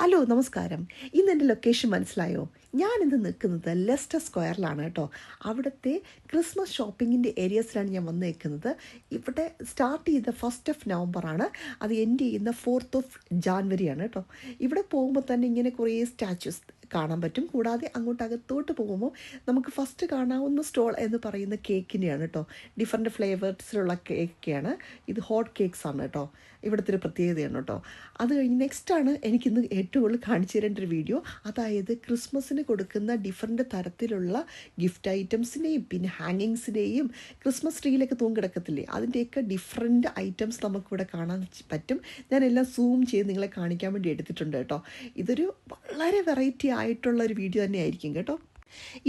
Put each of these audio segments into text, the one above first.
Hello നമസ്കാരം. ഇന്ന് എന്റെ ലൊക്കേഷൻ മനസ്സിലായോ? ഞാനിന്ന് നിൽക്കുന്നത് ലെസ്റ്റർ സ്ക്വയറിലാണ് കേട്ടോ. അവിടുത്തെ ക്രിസ്മസ് ഷോപ്പിങ്ങിന്റെ ഏരിയസിലാണ് ഞാൻ വന്ന് നിൽക്കുന്നത് ഇവിടെ സ്റ്റാർട്ട് ചെയ്ത ഫസ്റ്റ് ഓഫ് നവംബറാണ് അത് എൻഡ് ചെയ്യുന്ന ഫോർത്ത് ഓഫ് ജാൻവരിയാണ് കേട്ടോ. ഇവിടെ പോകുമ്പോൾ തന്നെ ഇങ്ങനെ കുറേ സ്റ്റാച്യൂസ് കാണാൻ പറ്റും. കൂടാതെ അങ്ങോട്ട് അകത്തോട്ട് പോകുമ്പോൾ നമുക്ക് ഫസ്റ്റ് കാണാവുന്ന സ്റ്റോൾ എന്ന് പറയുന്ന കേക്കിനെയാണ് കേട്ടോ ഡിഫറെന്റ് ഫ്ലേവേഴ്സിലുള്ള കേക്കാണ് ഇത് ഹോട്ട് കേക്ക്സ് ആണ് കേട്ടോ ഇവിടുത്തെ ഒരു പ്രത്യേകതയാണ് കേട്ടോ അത് കഴിഞ്ഞ് നെക്സ്റ്റാണ് എനിക്കിന്ന് ഏറ്റവും കൂടുതൽ കാണിച്ചു തരേണ്ട ഒരു വീഡിയോ അതായത് ക്രിസ്മസിന് കൊടുക്കുന്ന ഡിഫറെന്റ് തരത്തിലുള്ള ഗിഫ്റ്റ് ഐറ്റംസിനെയും പിന്നെ ഹാങ്ങിങ്സിനെയും ക്രിസ്മസ് ട്രീയിലൊക്കെ തൂങ്ങിടക്കത്തില്ലേ അതിന്റെയൊക്കെ ഡിഫറെന്റ് ഐറ്റംസ് നമുക്കിവിടെ കാണാൻ പറ്റും. ഞാനെല്ലാം സൂം ചെയ്ത് നിങ്ങളെ കാണിക്കാൻ വേണ്ടി എടുത്തിട്ടുണ്ട് കേട്ടോ ഇതൊരു വളരെ വെറൈറ്റി ആയിട്ടുള്ള ഒരു വീഡിയോ തന്നെ ആയിരിക്കും കേട്ടോ.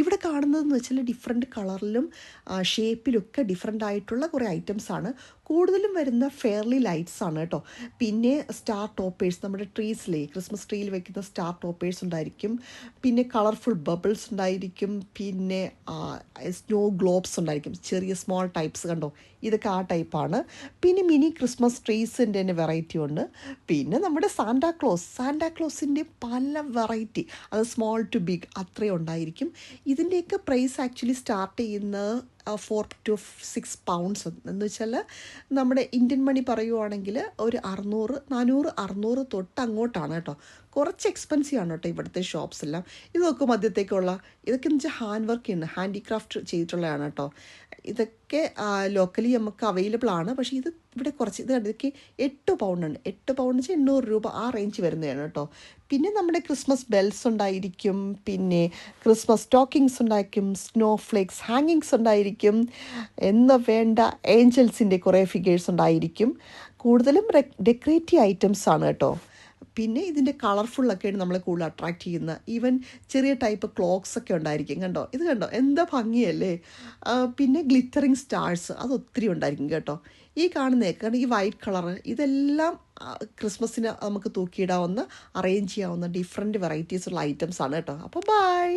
ഇവിടെ കാണുന്നതെന്ന് വെച്ചാൽ ഡിഫറെന്റ് കളറിലും ഷേപ്പിലൊക്കെ ഡിഫറെന്റ് ആയിട്ടുള്ള കുറേ ഐറ്റംസ് ആണ്. കൂടുതലും വരുന്ന ഫെയർലി ലൈറ്റ്സ് ആണ് കേട്ടോ പിന്നെ സ്റ്റാർ ടോപ്പേഴ്സ് നമ്മുടെ ട്രീസിലെ ക്രിസ്മസ് ട്രീയിൽ വെക്കുന്ന സ്റ്റാർ ടോപ്പേഴ്സ് ഉണ്ടായിരിക്കും. പിന്നെ കളർഫുൾ ബബിൾസ് ഉണ്ടായിരിക്കും. പിന്നെ സ്നോ ഗ്ലോബ്സ് ഉണ്ടായിരിക്കും. ചെറിയ സ്മോൾ ടൈപ്സ് കണ്ടോ? ഇതൊക്കെ ആ ടൈപ്പാണ് പിന്നെ മിനി ക്രിസ്മസ് ട്രീസിന്റെ തന്നെ വെറൈറ്റി ഉണ്ട്. പിന്നെ നമ്മുടെ സാന്റാക്ലോസ് സാന്റാക്ലോസിന്റെ പല വെറൈറ്റി അത് സ്മോൾ ടു ബിഗ് അത്രയും ഉണ്ടായിരിക്കും. ഇതിന്റെയൊക്കെ പ്രൈസ് ആക്ച്വലി സ്റ്റാർട്ട് ചെയ്യുന്നത് ഫോർ ടു സിക്സ് പൗണ്ട്സ് എന്ന് വെച്ചാൽ നമ്മുടെ ഇന്ത്യൻ മണി പറയുവാണെങ്കിൽ ഒരു അറുന്നൂറ് നാനൂറ് അറുന്നൂറ് തൊട്ട് അങ്ങോട്ടാണ് കേട്ടോ. കുറച്ച് എക്സ്പെൻസീവ് ആണ് കേട്ടോ ഇവിടുത്തെ ഷോപ്സ് എല്ലാം. ഇതൊക്കെ മധ്യത്തേക്കുള്ള ഇതൊക്കെ എന്ന് വെച്ചാൽ ഹാൻഡ് വർക്ക് ഉണ്ട് ഹാൻഡിക്രാഫ്റ്റ് ചെയ്തിട്ടുള്ളതാണ് കേട്ടോ. ഇതൊക്കെ ലോക്കലി നമുക്ക് അവൈലബിൾ ആണ്. പക്ഷേ ഇത് ഇവിടെ കുറച്ച് ഇത് ഇതൊക്കെ എട്ട് പൗണ്ട് ഉണ്ട് എട്ട് പൗണ്ട് വെച്ചാൽ എണ്ണൂറ് രൂപ ആ റേഞ്ച് വരുന്നതാണ് കേട്ടോ. പിന്നെ നമ്മുടെ ക്രിസ്മസ് ബെൽസ് ഉണ്ടായിരിക്കും. പിന്നെ ക്രിസ്മസ് സ്റ്റോക്കിങ്സ് ഉണ്ടായിരിക്കും. സ്നോ ഫ്ലേക്സ് ഹാങ്ങിങ്സ് ഉണ്ടായിരിക്കും. എന്ന് വേണ്ട ഏഞ്ചൽസിന്റെ കുറേ ഫിഗേഴ്സ് ഉണ്ടായിരിക്കും. കൂടുതലും ഡെക്കറേറ്റീവ് ഐറ്റംസ് ആണ് കേട്ടോ. പിന്നെ ഇതിന്റെ കളർഫുള്ളൊക്കെയാണ് നമ്മളെ കൂടുതൽ അട്രാക്റ്റ് ചെയ്യുന്ന. ഈവൻ ചെറിയ ടൈപ്പ് ക്ലോക്സ് ഒക്കെ ഉണ്ടായിരിക്കും. കണ്ടോ? ഇത് കണ്ടോ? എന്താ ഭംഗിയല്ലേ? പിന്നെ ഗ്ലിറ്ററിങ് സ്റ്റാർസ് അത് ഒത്തിരി ഉണ്ടായിരിക്കും കേട്ടോ. ഈ കാണുന്നതൊക്കെ കാരണം ഈ വൈറ്റ് കളർ ഇതെല്ലാം ക്രിസ്മസിന് നമുക്ക് തൂക്കിയിടാവുന്ന അറേഞ്ച് ചെയ്യാവുന്ന ഡിഫറെന്റ് വെറൈറ്റീസ് ഉള്ള ഐറ്റംസ് ആണ് കേട്ടോ. അപ്പോൾ ബൈ